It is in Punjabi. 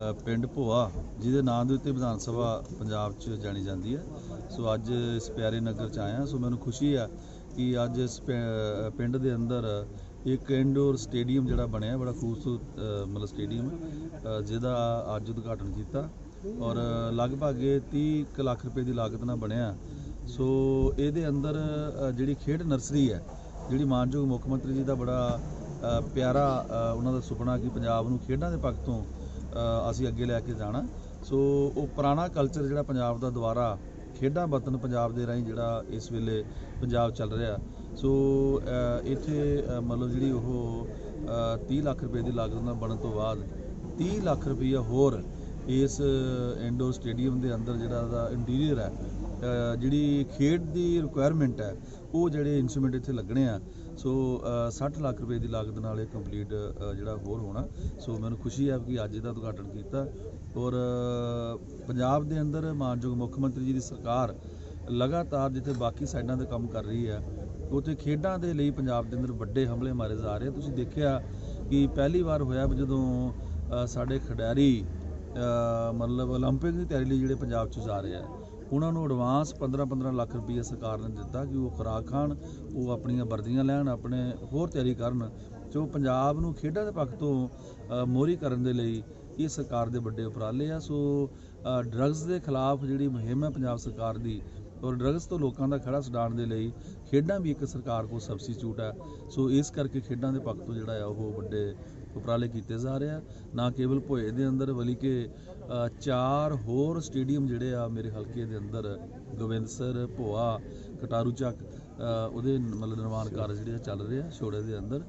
ਪਿੰਡ ਭੋਆ, ਜਿਹਦੇ ਨਾਂ ਦੇ ਉੱਤੇ ਵਿਧਾਨ ਸਭਾ ਪੰਜਾਬ 'ਚ ਜਾਣੀ ਜਾਂਦੀ ਹੈ। ਸੋ ਅੱਜ ਇਸ ਪਿਆਰੇ ਨਗਰ 'ਚ ਆਇਆ ਸੋ ਮੈਨੂੰ ਖੁਸ਼ੀ ਆ ਕਿ ਅੱਜ ਇਸ ਪਿੰਡ ਦੇ ਅੰਦਰ ਇੱਕ ਇਨਡੋਰ ਸਟੇਡੀਅਮ ਜਿਹੜਾ ਬਣਿਆ, ਬੜਾ ਖੂਬਸੂਰਤ ਮਤਲਬ ਸਟੇਡੀਅਮ ਜਿਹਦਾ ਅੱਜ ਉਦਘਾਟਨ ਕੀਤਾ। ਔਰ ਲਗਭਗ ਇਹ 30 ਕੁ ਲੱਖ ਰੁਪਏ ਦੀ ਲਾਗਤ ਨਾਲ ਬਣਿਆ। ਸੋ ਇਹਦੇ ਅੰਦਰ ਜਿਹੜੀ ਖੇਡ ਨਰਸਰੀ ਹੈ, ਜਿਹੜੀ ਮਾਨਯੋਗ ਮੁੱਖ ਮੰਤਰੀ ਜੀ ਦਾ ਬੜਾ ਪਿਆਰਾ ਉਹਨਾਂ ਦਾ ਸੁਪਨਾ ਕਿ ਪੰਜਾਬ ਨੂੰ ਖੇਡਾਂ ਦੇ ਪੱਖ ਤੋਂ ਅਸੀਂ ਅੱਗੇ ਲੈ ਕੇ ਜਾਣਾ। ਸੋ ਉਹ ਪੁਰਾਣਾ ਕਲਚਰ ਜਿਹੜਾ ਪੰਜਾਬ ਦਾ ਦੁਬਾਰਾ ਖੇਡਾਂ ਵਤਨ ਪੰਜਾਬ ਦੇ ਰਾਹੀਂ ਜਿਹੜਾ ਇਸ ਵੇਲੇ ਪੰਜਾਬ ਚੱਲ ਰਿਹਾ। ਸੋ ਇੱਥੇ ਮਤਲਬ ਜਿਹੜੀ ਉਹ ਅ, 30 ਲੱਖ ਰੁਪਏ ਦੀ ਲਾਗਤ ਨਾਲ ਬਣਨ ਤੋਂ ਬਾਅਦ 30 ਲੱਖ ਰੁਪਈਆ ਹੋਰ ਇਸ ਇੰਡੋਰ ਸਟੇਡੀਅਮ ਦੇ ਅੰਦਰ ਜਿਹੜਾ ਦਾ ਇੰਟੀਰੀਅਰ ਹੈ ਜਿਹੜੀ ਖੇਡ ਦੀ ਰਿਕੁਆਇਰਮੈਂਟ ਹੈ ਉਹ ਜਿਹੜੇ ਇਨਸਟਰੂਮੈਂਟ ਇੱਥੇ ਲੱਗਣੇ ਆ। ਸੋ ਅ, 60 ਲੱਖ ਰੁਪਏ ਦੀ ਲਾਗਤ ਨਾਲ ਇਹ ਕੰਪਲੀਟ ਜਿਹੜਾ ਹੋਰ ਹੋਣਾ ਸੋ ਮੈਨੂੰ ਖੁਸ਼ੀ ਹੈ ਕਿ ਅੱਜ ਇਹਦਾ ਉਦਘਾਟਨ ਕੀਤਾ ਔਰ ਅ, ਪੰਜਾਬ ਦੇ ਅੰਦਰ ਮਾਨਯੋਗ ਮੁੱਖ ਮੰਤਰੀ ਜੀ ਦੀ ਸਰਕਾਰ ਲਗਾਤਾਰ ਜਿੱਥੇ ਬਾਕੀ ਸਾਈਡਾਂ ਤੇ ਕੰਮ ਕਰ ਰਹੀ ਹੈ ਉੱਥੇ ਖੇਡਾਂ ਦੇ ਲਈ ਪੰਜਾਬ ਦੇ ਅੰਦਰ ਵੱਡੇ ਹਮਲੇ ਮਾਰੇ ਜਾ ਰਹੇ ਤੁਸੀਂ ਦੇਖਿਆ ਕਿ ਪਹਿਲੀ ਵਾਰ ਹੋਇਆ ਵੀ ਜਦੋਂ ਅ, ਸਾਡੇ ਖਿਡਾਰੀ ਅ, ਮਤਲਬ 올림픽 ਦੀ ਤਿਆਰੀ ਲਈ ਜਿਹੜੇ ਪੰਜਾਬ 'ਚ ਜਾ ਰਹੇ ਆ ਉਹਨਾਂ ਨੂੰ ਐਡਵਾਂਸ 15-15 ਲੱਖ ਰੁਪਏ ਸਰਕਾਰ ਨੇ ਦਿੱਤਾ ਕਿ ਉਹ ਖੁਰਾਕ ਖਾਣ ਉਹ ਆਪਣੀਆਂ ਵਰਦੀਆਂ ਲੈਣ ਆਪਣੇ ਹੋਰ ਤਿਆਰੀ ਕਰਨ ਜੋ ਪੰਜਾਬ ਨੂੰ ਖੇਡਾਂ ਦੇ ਪੱਖ ਤੋਂ ਅ, ਮੋਹਰੀ ਕਰਨ ਦੇ ਲਈ ਇਹ ਸਰਕਾਰ ਦੇ ਵੱਡੇ ਉਪਰਾਲੇ ਆ। ਸੋ ਡਰੱਗਸ ਦੇ ਖਿਲਾਫ ਜਿਹੜੀ ਮੁਹਿੰਮ ਹੈ ਪੰਜਾਬ ਸਰਕਾਰ ਦੀ ਔਰ ਡਰੱਗਸ ਤੋਂ ਲੋਕਾਂ ਦਾ ਖੜਾ ਛਡਾਉਣ ਦੇ ਲਈ ਖੇਡਾਂ ਵੀ ਇੱਕ ਸਰਕਾਰ ਕੋਲ ਸਬਸਟੀਚਿਊਟ ਹੈ। ਸੋ ਇਸ ਕਰਕੇ ਖੇਡਾਂ ਦੇ ਪੱਖ ਤੋਂ ਜਿਹੜਾ ਆ, ਉਹ ਵੱਡੇ ਉਪਰਾਲੇ ਕੀਤੇ ਜਾ ਰਹੇ ਆ। ਨਾ ਕੇਵਲ ਭੋਏ ਦੇ ਅੰਦਰ, ਬਲਕਿ ਚਾਰ ਹੋਰ ਸਟੇਡੀਅਮ ਜਿਹੜੇ ਆ, ਮੇਰੇ ਹਲਕੇ ਦੇ ਅੰਦਰ ਗੋਬਿੰਦਸਰ ਭੋਆ, ਕਟਾਰੂ ਚੱਕ ਉਹਦੇ ਮਤਲਬ ਨਿਰਮਾਣ ਕਾਰਜ ਜਿਹੜੇ ਆ ਚੱਲ ਰਹੇ ਆ ਛੋੜੇ ਦੇ ਅੰਦਰ।